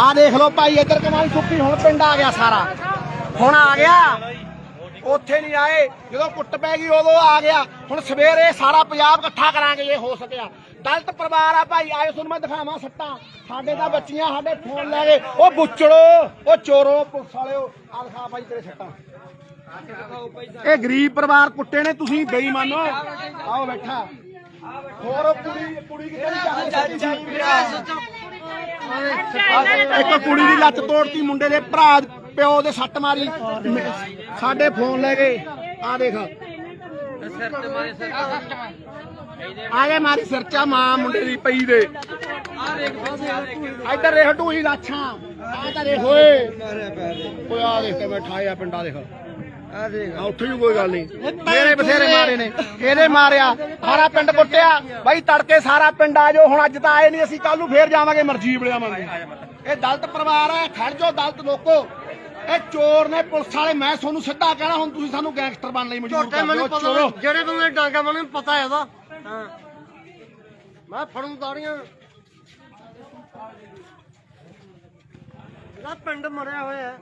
ਆ ਦੇਖ ਲਓ ਭਾਈ ਇੱਧਰ ਕਮਾਲ ਸੁੱਕੀ ਹੁਣ ਪਿੰਡ ਆ ਗਿਆ ਸਾਰਾ ਹੁਣ ਆ ਗਿਆ ਉੱਥੇ ਨਹੀਂ ਆਏ ਜਦੋਂ ਕੁੱਟ ਪੈ ਗਈ ਉਦੋਂ ਆ ਗਿਆ ਹੁਣ ਸਵੇਰੇ ਸਾਰਾ ਪੰਜਾਬ ਇਕੱਠਾ ਕਰਾਂਗੇ ਜੇ ਹੋ ਸਕਿਆ ਦਲਤ ਪਰਿਵਾਰ ਆ ਭਾਈ ਆਇਓ ਤੁਹਾਨੂੰ ਮੈਂ ਦਿਖਾਵਾਂ ਸੱਟਾਂ ਸਾਡੇ ਤਾਂ ਬੱਚੀਆਂ ਸਾਡੇ ਫੋਨ ਲੈ ਗਏ ਉਹ ਬੁੱਚੜੋ ਉਹ ਚੋਰੋ ਪੁਲਿਸ ਵਾਲਿਓ ਆ ਦਿਖਾ ਭਾਈ ਤੇਰੇ ਸੱਟਾਂ ਇਹ ਗਰੀਬ ਪਰਿਵਾਰ ਕੁੱਟੇ ਨੇ ਤੁਸੀਂ ਬੇਈਮਾਨੋ ਆਓ ਬੈਠਾ ਹੋਰ ਕੁੜੀ ਕੁੜੀ ਕਿਤੇ ਨਹੀਂ ਜਾਂਦੀ ਇੱਕ ਕੁੜੀ ਦੀ ਲੱਤ ਤੋੜਤੀ, ਮੁੰਡੇ ਦੇ ਭਰਾ ਪਿਓ ਦੇ ਸੱਟ ਮਾਰੀ। ਸਾਡੇ ਫੋਨ ਲੈ ਗਏ ਆ ਦੇਖ। ਆ ਗਏ ਮਾਰੀ ਸਿਰਚਾ ਮਾਂ ਮੁੰਡੇ ਦੀ ਪਈ ਦੇ। ਇੱਧਰ ਦੇਖ ਢੂਹੀ ਲਾਛਾਂ। ਆ ਤਾਂ ਦੇਖ, ਓਏ। ਓਏ ਆ ਦੇਖ ਕਿਵੇਂ ਠਾਇਆ ਪਿੰਡਾ ਦੇਖ। ਆ ਉੱਥੇ ਵੀ ਕੋਈ ਗੱਲ ਨਹੀਂ। ਮੇਰੇ ਬਥੇਰੇ ਮਾਰੇ ਨੇ ਇਹਦੇ ਮਾਰਿਆ ਸਾਰਾ ਪਿੰਡ ਕੁੱਟਿਆ। ਬਾਈ ਤੜਕੇ ਸਾਰਾ ਪਿੰਡ ਆ ਜਾਓ ਹੁਣ ਅੱਜ ਤਾਂ ਆਏ ਨਹੀਂ ਅਸੀਂ ਕੱਲ ਨੂੰ ਫੇਰ ਜਾਵਾਂਗੇ ਮਰਜ਼ੀ ਬੜਿਆਵਾਂਗੇ ਇਹ ਦਲਤ ਪਰਿਵਾਰ ਹੈ ਖੜ ਜਾਓ ਦਲਤ ਲੋਕੋ। ਇਹ ਚੋਰ ਨੇ ਪੁਲਿਸ ਵਾਲੇ ਮੈਂ ਤੁਹਾਨੂੰ ਸਿੱਧਾ ਕਹਿਣਾ ਹੁਣ ਤੁਸੀਂ ਸਾਨੂੰ ਗੈਂਗਸਟਰ ਬਣਨ ਲਈ ਮਜਬੂਰ ਕਰ ਦਿਓ ਚੋਰੋ। ਜਿਹੜੇ ਬੰਦੇ ਡਾਂਗਾ ਮੈਨੂੰ ਪਤਾ ਹੈ ਉਹਦਾ। ਹਾਂ। ਮੈਂ ਫੜੂ ਦਾੜੀਆਂ ਇਹਦਾ ਪਿੰਡ ਮਰਿਆ ਹੋਇਆ ਹੈ।